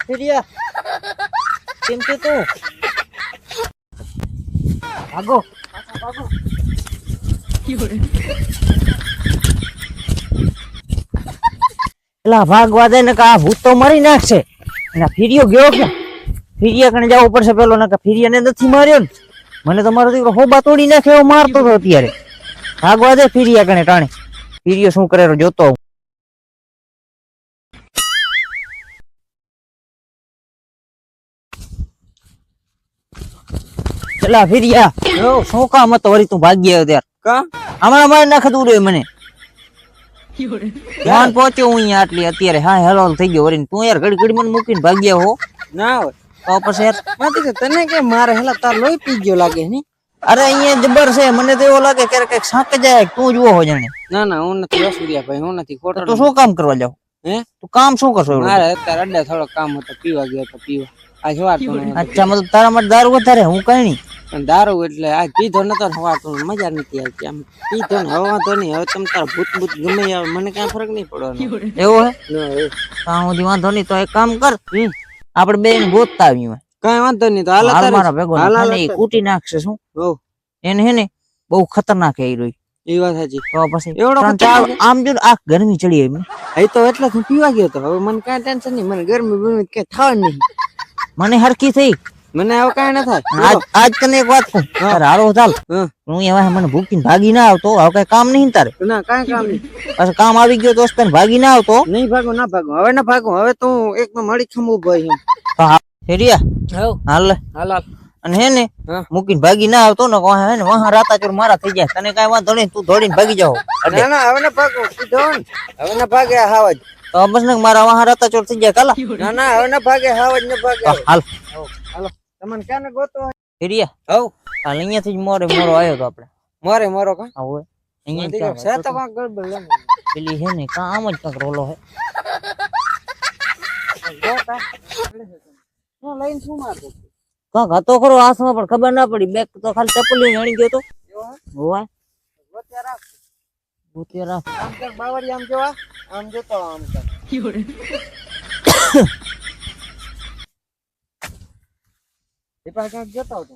ફેરિયા. કેમ છે તું? ભાગો. એલા, ભાગવા દે ને કે આ ભૂત તો મરી નાખશે. આ ફીરિયો ગયો કે ફિરિયા કણે જવું પડશે પેલો, ને કે ફિરિયાને નથી માર્યો ને. મને તો મારો દીકરો હોબા તોડી નાખે એવો મારતો હતો અત્યારે. ભાગવા દે ફિરિયા કણે ટાણે. ફિરિયો શું કરે જોતો આવું. એલા ફીરિયા યો, શું કામ હતો? વળી તું ભાગી આવ્યો ત્યાર. કા? હમણાં મારી નાખે તું રે મને. ફોન પહોંચ્યો હું અહીંયા આટલી અત્યારે. હા હેલો થઈ ગયો વળી તું યાર ઘડી ઘડી મને મૂકીને ભાગ્યા હો. ના હોય. તો પછી યાર. માથી કે તને કે મારે હેલા તાર લોહી પી ગયો લાગે ને? અરે અહીંયા જબર છે. મને તો એવું લાગે ક્યારેક કંઈક શાક જાય તું જુઓ હો જાણે. ના ના હું નથી રસુરિયા ભાઈ હું નથી ખોટો તો શું કામ કરવા જાવ? હે? તું કામ શું કરશો એવું? મારે અત્યારે અડ્ડે થોડો કામ હતો. પીવા ગયો તો પીવા. આ સવારતો નહીં અચ્છા મતલબ તારા માટે દારૂ વધારે હું કઈ નહીં. પણ દારૂ એટલે આ પીધો નતો સવારતો મજા નથી આવતી આમ. કીધો ને હવે વાંધો નહીં હવે તમે તારા ભૂત ભૂત ગમે આવે મને કઈ ફરક નહીં પડવાનો. એવું હે? ના, એ. સુધી વાંધો નહીં તો એક કામ કર. આપણે બે ગોતતા આવીએ. કાંઈ વાંધો નહીં તો હાલ મારા ભેગો કૂટી નાખશે શું? એને હે ને બહુ ખતરનાક હે ઈ રોઈ એ વાત સાચી. તો પછી એવડો આમ જો ને આ ગરમી ચડી એમ એ તો એટલે હું પીવા ગયો તો. હવે મને કાંઈ ટેન્શન નહીં મને ગરમી બરમી કઈ થાય નહીં. મને હરખી થઈ. મને આવો કાંઈ ન થાય. આજ આજ તને એક વાત કહું. તારે હારો ચાલ. હા. હું એવા મને ભૂખીને ભાગી ના આવતો. હવે કઈ કામ નહીં તારે. ના કાંઈ કામ નહીં. અસ કામ આવી ગયો દોસ્ત તને ભાગી ના આવતો. નહીં ભાગો ના ભાગો. હવે ના ભાગો. હવે તો હું એક મળી ખમ ઊભો એમ તો હા. ફેરિયા હવ. હાલ હાલ હાલ. અને હે ને મૂકીને ભાગી ના આવતો ને વાહ હે ને વહા રાતા ચોર મારા થઈ જાય. તને કઈ વાંધો નહીં તું દોડીને ભાગી જાવ ના ના હવે ના ભાગો. હવે ના ભાગે હાવજ તો બસ ને મારા વાહ રાતા ચોર થઈ જાય. કાલા. ના ના હવે ના ભાગે હાવજ ને ભાગે. હાલ. હાલો. તમને ક્યાં ગોતો ફિરિયા. હવ. હાલ અહીંયાથી જ મોરે મોરો આવ્યો તો આપણે. મોરે મોરો કા? આવો અહીંયા જ છે તો કાંક ગડબડ લે. પેલી હે ને કાં આમ જ કાંક રોલો હે. હું લઈને શું મારતો કાંક હતો ખરો આસમાં પણ ખબર ના પડી. બેગ તો ખાલી ચપલી ગણી ગયો તો. હોવા. ગોત્યા રાખ. ભૂતિયા આમ કે બાવરી આમ જોવા આમ જોતો આમ કર. એ પાસે જોતો હતો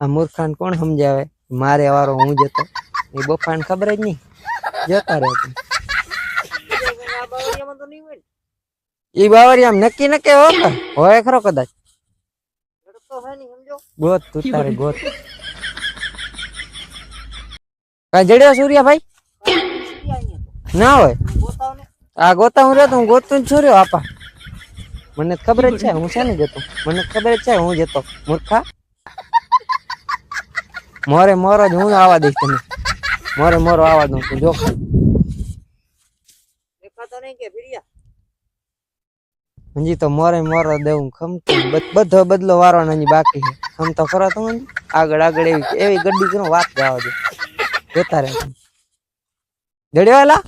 આ મૂર્ખાન કોણ સમજાવે? મારે વારો હું જતો? એ બફાને ખબર જ નહીં. જતા રહે એ બાવળી આમ નક્કી નક્કી કે? હોય ખરો કદાચ. ગોત તું તારે ગોત. કઈ જડ્યો સૂર્યાભાઈ? ના હોય. આ ગોતા હું રહેતો હું ગોતું છું રહ્યો આપા. મને ખબર જ છે હું છે ને જતો મને ખબર જ છે હું જતો મૂર્ખા. મોરે મોરો જ હું આવા દઈશ તને. મોરે મોરો આવા દઉં તું જો. હજી તો મોરે મોરો દેવું ખમતો બધ- બદલો વારવાનો હજી બાકી છે. ખમ તો ખરો તું? આગળ આગળ એવી એવી ગડ્ડી કરો વાત જવા દે. જતા રહે. દડ્યો એલા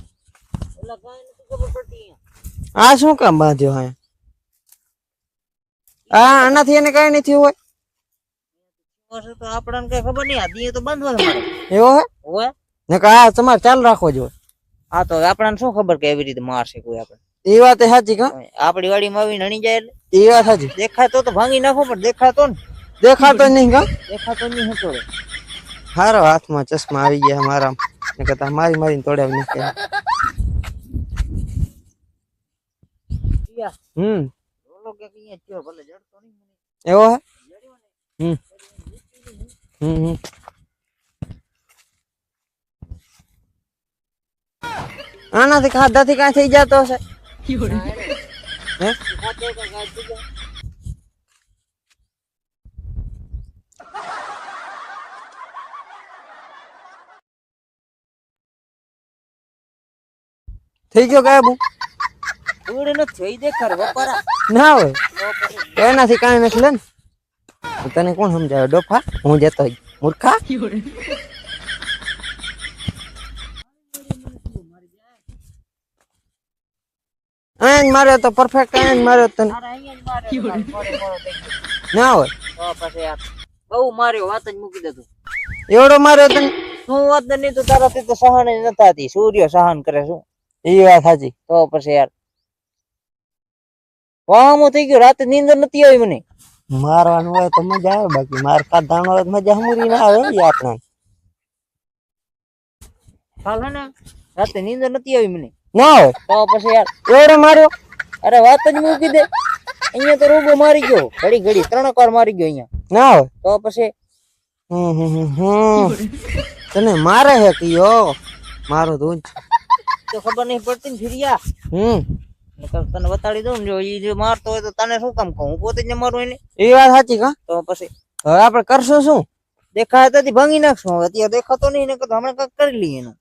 ખબર પડતી અહીંયા. આ શું કામ બાંધ્યો હા? આ આનાથી એને કઈ નથી હોય? હશે તો આપણને કઈ ખબર નહીં આ દીએ તો બંધ હોય મારે એવો હે? હોય ને કે આ તમારે ચાલુ રાખવો જોઈએ. આ તો આપણને શું ખબર કે એવી રીતે મારશે કોઈ આપણે? એ વાત એ સાચી કા? આપડી વાડીમાં આવીને હણી જાય એટલે. એ વાત સાચી. દેખાતો તો ભાંગી નાખો પણ દેખાતો ને. દેખાતો જ નહીં કા? દેખાતો નહીં હતો રે હારો હાથમાં ચશ્મા આવી ગયા મારા. ને કહેતા મારી મારીને તોડાવી નાખ્યા ફેરિયા, હમ. રોલો કે અહીંયા થયો ભલે જડતો નહીં મને. એવો હે? હમ. હમ હમ. આનાથી ખાધાથી કાંઈ થઈ જતો હશે? હે? થઈ ગયો ગાયબ હું? ઉડે નથી થઈ દેખાડે બપારા ના હોય. એનાથી કાંઈ નથી લે ને તને કોણ સમજાવે? ડોફા? હું જતો. મૂર્ખા? આયન માર્યો તો પરફેક્ટ આયન માર્યો તને. ના હોય. બહુ માર્યો વાત જ મૂકી દેતું એવડો માર્યો તને? શું વાત નહીં તો તારાથી તો સહન જ નતા હતી સૂર્ય સહન કરે શું? એ વાત સાચી. તો પછી યાર વામો થઈ ગયો રાતે નીંદર નથી આવી મને. મારવાનું હોય તો મજા આવે બાકી માર ખાધાનો હોય મજા હમરી ના આવે આપણા ને. રાતે નીંદર નથી આવી મને. ના હોય. તો પછી યાર એવડો માર્યો? અરે વાત જ મૂકી દે. અહીંયા તો રૂબો મારી ગયો. ઘડી ઘડી ત્રણ વાર મારી ગયો અહીંયા. ના હોય. તો પછી. તને મારે હે કયો? મારો ધૂન તો ખબર નહીં પડતી ને ફિરિયા. હમ. નકર તને બતાડી દઉં જો ઈ જો મારતો હોય તો તને શું કામ કહું? હું પોતે જ ન મારું એને? એ વાત સાચી કા? તો પછી? હવે આપણે કરશું શું? દેખાય ત્યાંથી ભાંગી નાખશું. હવે અત્યારે દેખાતો નહીં ને તો હમણાં કંઈક કરી લઈએ એનું.